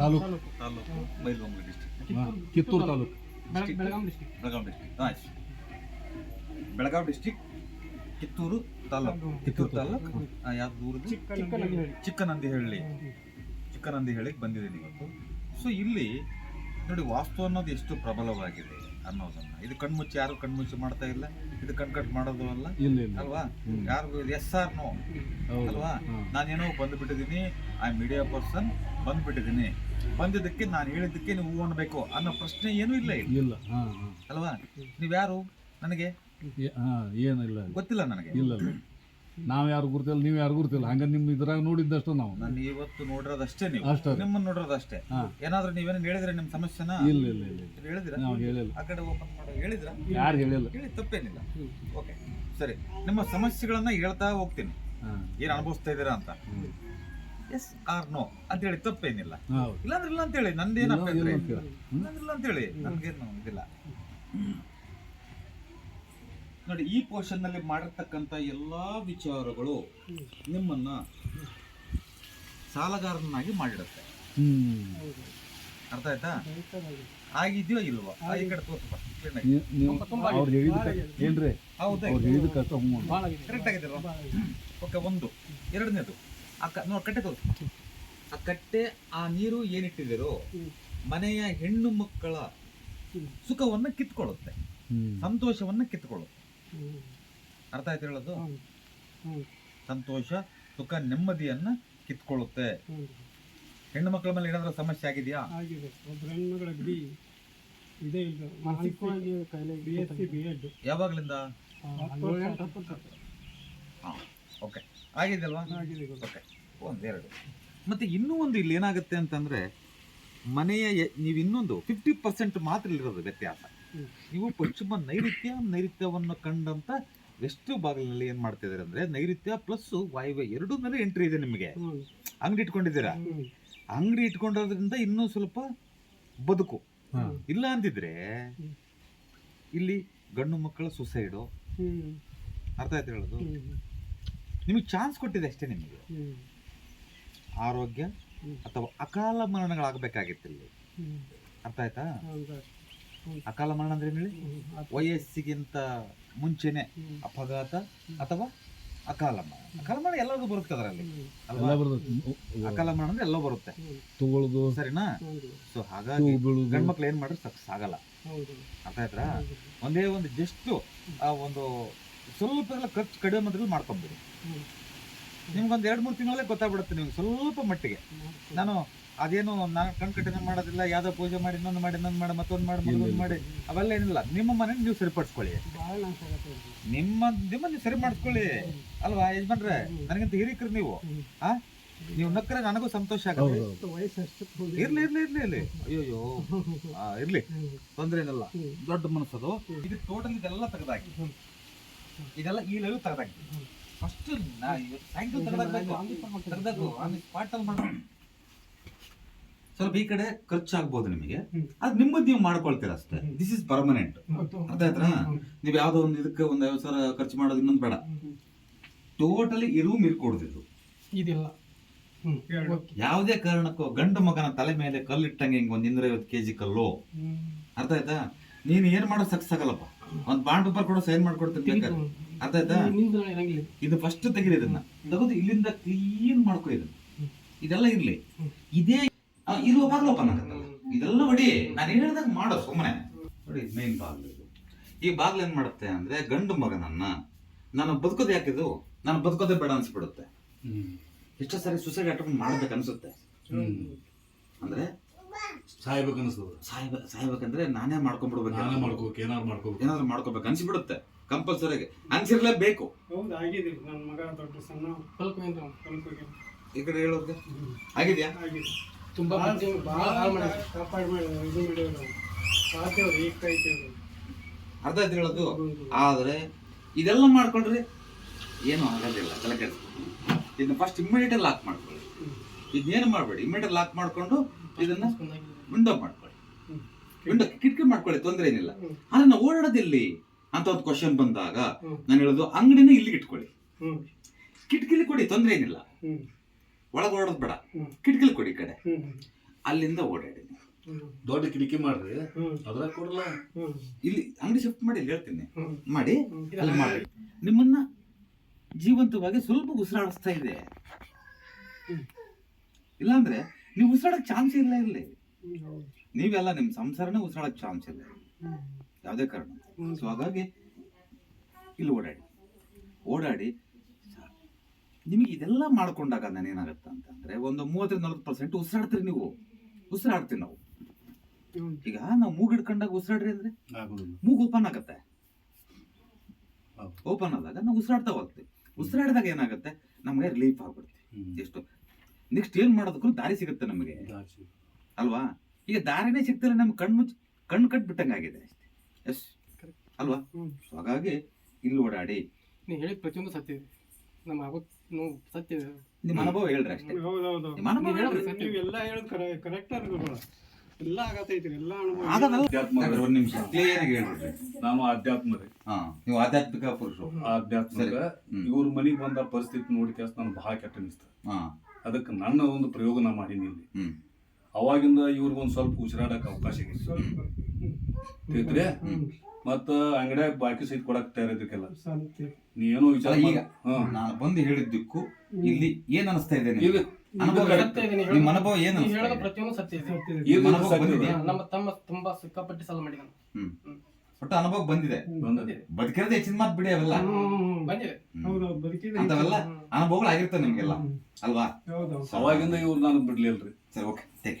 Taluk? Taluk Bailhongal district Kittur taluk. Belagavi Belgaum district Belagavi district ಆಯ್ತು. Belagavi district Kittur taluk. Kittur taluk? ಯಾವ್ದು ಚಿಕ್ಕನಂದಿ ಚಿಕ್ಕನಹಳ್ಳಿ ಚಿಕ್ಕನಂದಿಹಳ್ಳಿ ಚಿಕ್ಕನಂದಿಹಳ್ಳಿಗೆ ಬಂದಿದ್ದೀನಿ ಇವತ್ತು. ಸೊ ಇಲ್ಲಿ ನೋಡಿ ವಾಸ್ತು ಅನ್ನೋದು ಎಷ್ಟು ಪ್ರಬಲವಾಗಿದೆ. ಅನ್ನೋದನ್ನ. ಇದು ಕಣ್ಮುಚ್ಚಿ ಯಾರು ಕಣ್ಮುಚ್ಚಿ ಮಾಡ್ತಾ ಇಲ್ಲ? ಇದು ಕಣ್ಕಟ್ ಮಾಡೋದು ಅಲ್ಲ? ಅಲ್ವಾ. ಯಾರು ಎಸ್ ಆರ್ ನೋ ಅಲ್ವಾ. ನಾನೇನೋ ಬಂದ್ಬಿಟ್ಟಿದ್ದೀನಿ ಐ ಮೀಡಿಯಾ ಪರ್ಸನ್ ಬಂದ್ಬಿಟ್ಟಿದ್ದೀನಿ. ಬಂದಿದ್ದಕ್ಕೆ ನಾನು ಹೇಳಿದ್ದಕ್ಕೆ ನೀವು ಅನ್ಬೇಕು ಅನ್ನೋ ಪ್ರಶ್ನೆ ಏನೂ ಇಲ್ಲ ಇಲ್ಲ. ಅಲ್ವಾ? ನೀವ್ಯಾರು? ನನಗೆ? ಏನಿಲ್ಲ. ಗೊತ್ತಿಲ್ಲ ನನಗೆ. ಇಲ್ಲ. ನಾವ್ ಯಾರು ಗುರ್ತಿಲ್ಲ ನೀವು ಯಾರು ಗುರ್ತಿಲ್ಲ. ಹಂಗ ನಿಮ್ ಇದ್ರಾಗ ನೋಡಿದ್ದಷ್ಟು ನಾವು. ನಾನು ಇವತ್ತು ನೋಡಿರೋದಷ್ಟೇ ನೀವು. ಅಷ್ಟೇ ನಿಮ್ಮನ್ನ ನೋಡಿರೋದಷ್ಟೇ. ಹಾ. ಏನಾದ್ರೂ ನೀವೇನು ಹೇಳಿದ್ರೆ ನಿಮ್ಮ ಸಮಸ್ಯೆನ? ಇಲ್ಲ ಇಲ್ಲ ಇಲ್ಲ. ಹೇಳಿದ್ರ? ನಾವು ಹೇಳಿಲ್ಲ. ಆ ಕಡೆ ಓಪನ್ ಮಾಡೋ ಹೇಳಿದ್ರ? ಯಾರು ಹೇಳಿಲ್ಲ. ಹೇಳಿ ತಪ್ಪೇನಿಲ್ಲ. ಓಕೆ ಸರಿ. ನಿಮ್ಮ ಸಮಸ್ಯೆಗಳನ್ನ ಹೇಳ್ತಾ ಹೋಗ್ತೀನಿ. ಹಾ. ಏನ್ ಅನುಭವಿಸ್ತಾ ಇದ್ದೀರಾ ಅಂತ. ಹ್ಮ್. ಎಸ್ ಆರ್ ನೋ ಅಂತ ಹೇಳಿ ತಪ್ಪೇನಿಲ್ಲ. ಹೌದು. ಇಲ್ಲಾಂದ್ರೆ ಇಲ್ಲ ಅಂತ ಹೇಳಿ. ನಂದೇನಪ್ಪ ಇಲ್ಲ, ಇಲ್ಲ ಇಲ್ಲ. ಅಂತೀರ. ಇಲ್ಲ. ಅಂತ ಹೇಳಿ. ನನ್ಗೇನು ಇದಿಲ್ಲ ನೋಡಿ ಈ ಪೋರ್ಷನ್ನಲ್ಲಿ ಮಾಡಿರ್ತಕ್ಕಂಥ ಎಲ್ಲಾ ವಿಚಾರಗಳು ನಿಮ್ಮನ್ನ ಸಾಲಗಾರನಾಗಿ ಮಾಡಿಡುತ್ತೆ. ಹ್ಮ್ ಅರ್ಥ ಆಯ್ತಾ? ಆಗಿದ್ಯೋ ಇಲ್ವಾ? ಈ ಕಡೆ ತೋರ್ಸಪ್ಪ ಕರೆಕ್ಟ್ ಓಕೆ ಒಂದು. ಎರಡನೇದು ಆ ಕ ನೋಡಿ ಕಟ್ಟೆ ತೋರಿಸ. ಆ ಕಟ್ಟೆ ಆ ನೀರು ಏನಿಟ್ಟಿದಿರೋ ಮನೆಯ ಹೆಣ್ಣು ಮಕ್ಕಳ ಸುಖವನ್ನ ಕಿತ್ಕೊಳ್ಳುತ್ತೆ. ಸಂತೋಷವನ್ನ ಕಿತ್ಕೊಳ್ಳುತ್ತೆ. ಅರ್ಥ ಆಯ್ತು ಹೇಳೋದು? ಸಂತೋಷ ಸುಖ ನೆಮ್ಮದಿಯನ್ನ ಕಿತ್ಕೊಳ್ಳುತ್ತೆ. ಹೆಣ್ಣು ಮಕ್ಕಳ ಮೇಲೆ ಏನಾದರೂ ಸಮಸ್ಯೆ ಆಗಿದೆಯಾ? ಆಗಿದೆ. ಒಬ್ಬ ಹೆಣ್ಮಗಳ ಬಿ ಇದೇ ಇಲ್ಲ ಮಾನಸಿಕವಾಗಿ ಕಾಯಿಲೆ B S C B Ed ಯಾವಾಗ್ಲಿಂದ? ಆಗಿದೆ ಹಾ ಓಕೆ. ಆಗಿದೆಯಲ್ವಾ ಗುರು. ಓಕೆ. ಒಂದು ಎರಡು ಮತ್ತೆ ಇನ್ನೂ ಒಂದು ಇಲ್ಲಿ ಏನಾಗುತ್ತೆ ಅಂತಂದ್ರೆ ಮನೆಯ ನೀವು ಇನ್ನೊಂದು ಫಿಫ್ಟಿ ಪರ್ಸೆಂಟ್ ಮಾತ್ರ ಇರೋದು ವ್ಯತ್ಯಾಸ. ನೀವು ಪಶ್ಚಿಮ ನೈಋತ್ಯ ನೈಋತ್ಯವನ್ನು ಕಂಡಂತ ವೆಸ್ಟ್ ಬಾಗಿಲಿನಲ್ಲಿ ಏನ್ ಮಾಡ್ತಿದ್ದಾರೆ ಅಂದ್ರೆ ನೈಋತ್ಯ ಪ್ಲಸ್ ವಾಯುವ್ಯ ಎರಡೂ ಮೇಲೆ ಎಂಟ್ರಿ ಇದೆ ನಿಮಗೆ. ಅಂಗಡಿ ಇಟ್ಕೊಂಡಿದ್ದೀರಾ. ಅಂಗಡಿ ಇಟ್ಕೊಂಡಿರೋದ್ರಿಂದ ಇನ್ನೂ ಸ್ವಲ್ಪ ಬದುಕು. ಇಲ್ಲ ಅಂತಿದ್ರೆ ಇಲ್ಲಿ ಗಂಡು ಮಕ್ಕಳ ಸುಸೈಡು ಅರ್ಥ ಆಯ್ತು ಹೇಳೋದು. ನಿಮಗೆ ಚಾನ್ಸ್ ಕೊಟ್ಟಿದೆ ಅಷ್ಟೇ ನಿಮಗೆ. ಆರೋಗ್ಯ ಅಥವಾ ಅಕಾಲ ಮರಣಗಳಾಗಬೇಕಾಗಿತ್ತು ಇಲ್ಲಿ. ಅರ್ಥ ಆಯ್ತಾ? ಅಕಾಲ ಮರಣ ಅಂದ್ರೆ ಏನ್ ಹೇಳಿ? ವಯಸ್ಸಿಗಿಂತ ಮುಂಚೆನೆ ಅಪಘಾತ ಅಥವಾ ಅಕಾಲ ಮರಣ. ಅಕಾಲ ಮರಣ ಎಲ್ಲರಿಗೂ ಬರುತ್ತೆ ಅದರಲ್ಲಿ. ಅಕಾಲ ಮರಣ ಅಂದ್ರೆ ಎಲ್ಲ ಬರುತ್ತೆ. ತಗೊಳ್ಳೋದು ಸರಿನಾ. ಸೊ ಹಾಗಾಗಿ ತೂ ಬೀಳುದು. ಗಂಡ್ ಮಕ್ಳು ಏನ್ ಮಾಡ್ರೆ ಸಕ್ಸಸ್ ಆಗಲ್ಲ ಹೌದು. ಅರ್ಥ ಆಯ್ತಾ ಒಂದೇ ಒಂದು ಜಸ್ಟ್ ಆ ಒಂದು ಸ್ವಲ್ಪ ಎಲ್ಲ ಖರ್ಚು ಕಡಿಮೆ ಮೊದಲು ಮಾಡ್ಕೊಂಬಿಡಿ. ನಿಮ್ಗೊಂದು ಎರಡು ಮೂರು ತಿಂಗಳಲ್ಲೇ ಗೊತ್ತಾಗ್ಬಿಡುತ್ತೆ ನಿಮ್ಗೆ ಸ್ವಲ್ಪ ಮಟ್ಟಿಗೆ. ನಾನು ಅದೇನು ನಾನು ಕಣ್ಕಟ್ಟಿನ ಮಾಡೋದಿಲ್ಲ ಯಾವ್ದೋ ಪೂಜೆ ಮಾಡಿ ಇನ್ನೊಂದು ಮಾಡಿ ಇನ್ನೊಂದು ಮಾಡಿ ಮತ್ತೊಂದು ಮಾಡಿ ಮತ್ತೊಂದು ಮಾಡಿ ಅವೆಲ್ಲ ಏನಿಲ್ಲ. ನಿಮ್ಮ ಮನೆ ನೀವು ಸರಿಪಡಿಸ್ಕೊಳ್ಳಿ. ನಿಮ್ಮ ನಿಮ್ಮ ನೀವು ಸರಿ ಮಾಡಿಸ್ಕೊಳ್ಳಿ ಅಲ್ವಾ ಯಜಮಾನ್ರೆ? ನನಗಿಂತ ಹಿರಿಕರು ನೀವು. ಆ? ನೀವು ನಕ್ಕರೆ ನನಗೂ ಸಂತೋಷ ಆಗುತ್ತೆ. ಇರ್ಲಿ ಇರ್ಲಿ ಇರ್ಲಿ ಇರ್ಲಿ. ಅಯ್ಯೋಯ್ಯೋ. ಆ, ಇರ್ಲಿ. ತೊಂದ್ರೆ ಏನಿಲ್ಲ. ದೊಡ್ಡ ಮನಸ್ಸದು. ಇದು ಟೋಟಲ್ ಇದೆಲ್ಲ ತೆಗೆದಾಕಿ. ಇದೆಲ್ಲ ಈ ಲೆವೆಲ್ ತೆಗೆದಾಕಿ. ಫಸ್ಟ್ ಸಾಯಂಕಾಲ ಆಮೇಲೆ ಸ್ಪಾಟ್ ಅಲ್ಲಿ ಸ್ವಲ್ಪ ಈ ಕಡೆ ಖರ್ಚಾಗ್ಬೋದು ನಿಮಗೆ. ಹ್ಮ್. ಅದು ನಿಮ್ಮದು ನೀವು ಮಾಡ್ಕೊಳ್ತೀರ ಅಷ್ಟೇ. This is permanent. ಅರ್ಥ ಆಯ್ತಾ ನೀವು ಯಾವ್ದೋ ಒಂದು ಇದಕ್ಕೆ ಒಂದ್ ಐವತ್ತು ಸಾವಿರ ಖರ್ಚು ಮಾಡೋದು ಇನ್ನೊಂದು ಬೇಡ. ಟೋಟಲಿ ಇರು ಮೀರ್ ಕೊಡ್ತಿದ್ರು ಇದಿಲ್ಲ. ಯಾವುದೇ ಕಾರಣಕ್ಕೂ ಗಂಡು ಮಗನ ತಲೆ ಮೇಲೆ ಕಲ್ಲಿಟ್ಟಂಗೆ ಹಿಂಗೆ ಒಂದು ಇನ್ನೂರೈವತ್ತು ಕೆ ಜಿ ಕಲ್ಲು. ಅರ್ಥ ಆಯ್ತಾ? ನೀನು ಏನ್ ಮಾಡೋ ಸಕ್ಸಾಗಲ್ಲಪ್ಪ ಆಗಲ್ಲಪ್ಪ. ಒಂದು ಬಾಂಡ್ ಪೇಪರ್ ಕೊಡೋ ಸೈನ್ ಮಾಡ್ಕೊಡ್ತೀನಿ ಬೇಕಾದ್ರೆ. ಅರ್ಥ ಆಯ್ತಾ ಇದು ಫಸ್ಟ್ ತೆಗೀರಿ ಇದನ್ನ. ತೆಗೆದು ಇಲ್ಲಿಂದ ಕ್ಲೀನ್ ಮಾಡ್ಕೊ ಇದನ್ನ. ಇದೆಲ್ಲ ಇರ್ಲಿ. ಇದೇ ಇರುವ ಬಾಗ್ಲಪ್ಪ ಇದೆಲ್ಲ ಹೊಡಿ ನಾನು ಹೇಳ್ದಾಗ ಮಾಡೋ ಸುಮ್ಮನೆ ನೋಡಿ ಮೇನ್ ಬಾಗ್ಲು ಇದು. ಈ ಬಾಗ್ಲು ಏನ್ ಮಾಡುತ್ತೆ ಅಂದ್ರೆ ಗಂಡು ಮಗನನ್ನ ನಾನು ಬದುಕೋದು ಯಾಕಿದು ನಾನು ಬದುಕೋದೇ ಬೇಡ ಅನ್ಸ್ಬಿಡುತ್ತೆ. ಎಷ್ಟೋ ಸಾರಿ ಸುಸೈಡ್ ಅಟೆಂಪ್ಟ್ ಮಾಡ್ಬೇಕು ಅನ್ಸುತ್ತೆ. ಅಂದ್ರೆ? ಸಾಯ್ಬೇಕು ಸಾಯ್ಬೇಕಂದ್ರೆ ನಾನೇ ಮಾಡ್ಕೊಂಡ್ಬಿಡ್ಬೇಕು ಏನಾದ್ರು ಮಾಡ್ಕೋಬೇಕು ಏನಾದ್ರು ಮಾಡ್ಕೋಬೇಕು. ಏನಾದ್ರು ಮಾಡ್ಕೋಬೇಕು ಅನ್ಸಿಬಿಡುತ್ತೆ. ಕಂಪಲ್ಸರಿಯಾಗಿ ಅನ್ಸಿರ್ಲೇಬೇಕು. ಹೌದು ಆಗಿದೆ. ನನ್ನ ಮಗ ದೊಡ್ಡ ಸಣ್ಣ. ಏನ್ರ ಸ್ವಲ್ಪ ಈ ಕಡೆ ಹೇಳೋದು ಆಗಿದ್ಯಾ? ಆಗಿದೆ. ತುಂಬಾ ಭಾಳ ಕಾಪಾಡ್ ಮಾಡಿ ಇದು ಮಾಡಿದ್ರು ಸಾಧ್ಯವ್ರು ಈಗ ಕಾಯ್ತೇವ್ರು ಅರ್ಥ ಆಯ್ತು ಹೇಳೋದು. ಆದ್ರೆ ಇದೆಲ್ಲ ಮಾಡ್ಕೊಂಡ್ರೆ ಏನು ಆಗೋದಿಲ್ಲ. ತಲೆ ಕೆಡ್ಸ್ಕೊಬೇಡಿ. ಇದನ್ನ ಫಸ್ಟ್ ಇಮ್ಮಿಡಿಯೇಟ್ ಲಾಕ್ ಮಾಡ್ಕೊಳ್ಳಿ. ಇದನ್ನೇನು ಮಾಡಬೇಡಿ. ಇಮ್ಮಿಡಿಯೇಟ್ ಲಾಕ್ ಮಾಡ್ಕೊಂಡು ಇದನ್ನ ವಿಂಡೋ ಮಾಡ್ಕೊಳ್ಳಿ. ವಿಂಡೋ ಕಿಟಕಿ ಮಾಡ್ಕೊಳ್ಳಿ ತೊಂದರೆ ಏನಿಲ್ಲ. ಆದರೆ ಆದ್ರೆ ನಾವು ಓಡಾಡೋದಿಲ್ಲಿ ಅಂತ ಒಂದು ಕ್ವಶನ್ ಬಂದಾಗ ನಾನು ಹೇಳೋದು ಅಂಗಡಿನ ಇಲ್ಲಿಗೆ ಇಟ್ಕೊಳ್ಳಿ. ಕಿಟಕಿಲಿ ಕೊಡಿ ತೊಂದರೆ ಏನಿಲ್ಲ. ಒಳಗೆ ಓಡೋದು ಬೇಡ. ಕಿಟಕಿಲಿ ಕೊಡಿ ಈ ಕಡೆ. ಅಲ್ಲಿಂದ ಓಡಾಡಿ ದೊಡ್ಡ ಕಿಟಕಿ ಮಾಡ್ರಿ. ಅದ್ರಾಗ ಕೊಡಲ್ಲ. ಇಲ್ಲಿ ಅಂಗಡಿ ಶಿಫ್ಟ್ ಮಾಡಿ ಇಲ್ಲಿ ಹೇಳ್ತೀನಿ. ಮಾಡಿ ಅಲ್ಲಿ ಮಾಡಿ ನಿಮ್ಮನ್ನ ಜೀವಂತವಾಗಿ ಸ್ವಲ್ಪ ಉಸಿರಾಡಿಸ್ತಾ ಇದೆ. ಇಲ್ಲಾಂದ್ರೆ ನೀವು ಉಸಿರಾಡಕ್ ಚಾನ್ಸ್ ಇಲ್ಲ ಇಲ್ಲಿ. ನೀವೆಲ್ಲ ನಿಮ್ಮ ಸಂಸಾರನೇ ಉಸಿರಾಡಕ್ ಚಾನ್ಸ್ ಇಲ್ಲ. ಯಾವುದೇ ಕಾರಣ. ಸೊ ಹಾಗಾಗಿ ಇಲ್ಲಿ ಓಡಾಡಿ. ಓಡಾಡಿ ನಿಮಗೆ ಇದೆಲ್ಲ ಮಾಡ್ಕೊಂಡಾಗ ಏನಾಗುತ್ತೆ ಅಂತಂದ್ರೆ ಒಂದು ಮೂವತ್ತರಿಂದ ನಲ್ವತ್ತು ಪರ್ಸೆಂಟ್ ಉಸಿರಾಡ್ತೀರಿ ನೀವು. ಉಸಿರಾಡ್ತೀವಿ ನಾವು. ಈಗ ನಾವು ಮೂಗ್ ಹಿಡ್ಕೊಂಡಾಗ ಉಸಿರಾಡ್ರಿ ಅಂದ್ರೆ? ಮೂಗು ಮೂಗ್ ಓಪನ್ ಆಗುತ್ತೆ. ಓಪನ್ ಆದಾಗ ನಾವು ಉಸಿರಾಡ್ತಾ ಹೋಗ್ತೀವಿ. ಉಸಿರಾಡಿದಾಗ ಏನಾಗುತ್ತೆ? ನಮಗೆ ರಿಲೀಫ್ ಆಗ್ಬಿಡುತ್ತೆ ಎಷ್ಟು? ನೆಕ್ಸ್ಟ್ ಏನು ಮಾಡೋದಕ್ಕೂ ದಾರಿ ಸಿಗುತ್ತೆ ನಮಗೆ. ಅಲ್ವಾ? ಈಗ ದಾರಿನೇ ಸಿಗ್ತಿಲ್ಲ ನಮ್ಗೆ ಕಣ್ಣು ಕಣ್ಣು ಕಟ್ಬಿಟ್ಟಂಗಾಗಿದೆ ಅಷ್ಟೇ. ಎಸ್ ಅಲ್ವಾ? ಸೊ ಹಾಗಾಗಿ ಇಲ್ಲಿ ಓಡಾಡಿ. ನೀವು ಹೇಳಿದ ಪ್ರತಿಯೊಂದು ಸತ್ಯ ಇದೆ. ನಮ್ಮ ಆಗೋದ್ ನೋವು ಸತ್ಯ ಇದೆ. ನಿಮ್ಮ ಅನುಭವ ಹೇಳ್ರಿ ಅಷ್ಟೇ. ಹೌದು ಹೌದು ನಿಮ್ಮ ಅನುಭವ ನೀವು ಹೇಳ್ರಿ. ನೀವು ಎಲ್ಲ ಹೇಳೋದು ಕರೆಕ್ಟ್ ಎಲ್ಲ ಆಗತೈತ್ರಿ ಎಲ್ಲ ಅನುಭವ ಅಧ್ಯಾತ್ಮ ಒಂದು ನಿಮಿಷ. ಕ್ಲಿಯರ್ ಆಗಿ ಹೇಳ್ಬಿಡ್ರಿ ನಾನು ಆಧ್ಯಾತ್ಮ ರೀ ಹಾ ನೀವು ಆಧ್ಯಾತ್ಮಿಕ ಪುರುಷರು. ಆಧ್ಯಾತ್ಮಿಕ ಇವ್ರ ಮನೆಗೆ ಬಂದ ಪರಿಸ್ಥಿತಿ ನೋಡಿ ಕೆಲಸ ನಾನು ಬಹಳ ಕೆಟ್ಟ ಅನಿಸ್ತು. ಹಾ. ಅದಕ್ಕೆ ನನ್ನ ಒಂದು ಪ್ರಯೋಗ ನಾ ಮಾಡೀನಿ ಇಲ್ಲಿ ಅವಾಗಿಂದ ಇವ್ರಿಗೊಂದು ಸ್ವಲ್ಪ ಉಸಿರಾಡಕ್ಕೆ ಅವಕಾಶ ಆಗೈತಿ. ಮತ್ತ ಅಂಗಡಿಯಾಗ ಬಾಕಿ ಸಹಿತ ಕೊಡಕ್ ತಯಾರಿದ್ದಕ್ಕೆಲ್ಲ. ನೀ ಏನೋ ವಿಚಾರ ಈಗ. ನಾನು ಬಂದು ಹೇಳಿದ್ದಕ್ಕೂ ಇಲ್ಲಿ ಏನ್ ಅನಿಸ್ತಾ ಇದೆ ನಿಮ್ಗೆ? ಅನುಭವ ಸತ್ಯ ಇದೆ ನೀವು ನಿಮ್ಮ ಅನುಭವ ಏನ್ ನೀವು ಅನಿಸ್ತಾ ಹೇಳೋದು ಇದೆ? ಪ್ರತಿಯೊಂದು ಸತ್ಯ ಇದೆ ಅನುಭವ ಸತ್ಯ ಇದೆ. ಬಂದಿದೆಯಾ? ನಮ್ಮ ತಮ್ಮ ತುಂಬಾ ಸಿಕ್ಕಾಪಟ್ಟಿ ಸಲ ಮಾಡಿದಾನೆ ಹ್ಮ್. ಒಟ್ಟು ಅನುಭವ ಬಂದಿದೆ ಬಂದದೆ. ಬದುಕಿರೋದೇ ಹೆಚ್ಚಿನ ಮಾತು ಬಿಡಿ ಅವೆಲ್ಲ. ಬಂದಿದೆ ಹ್ಮ್. ಹೌದು ಹೌದು ಬದುಕಿದ್ರೆ ಅಂತವೆಲ್ಲ ಅನುಭವಗಳು ಆಗಿರ್ತವೆ ನಿಮ್ಗೆಲ್ಲ ಅಲ್ವಾ ಅವಾಗಿಂದ ಇವ್ರು ನಾನು ಬಿಡ್ಲಿಲ್ರಿ ಸರಿ ಓಕೆ ಟೇಕ್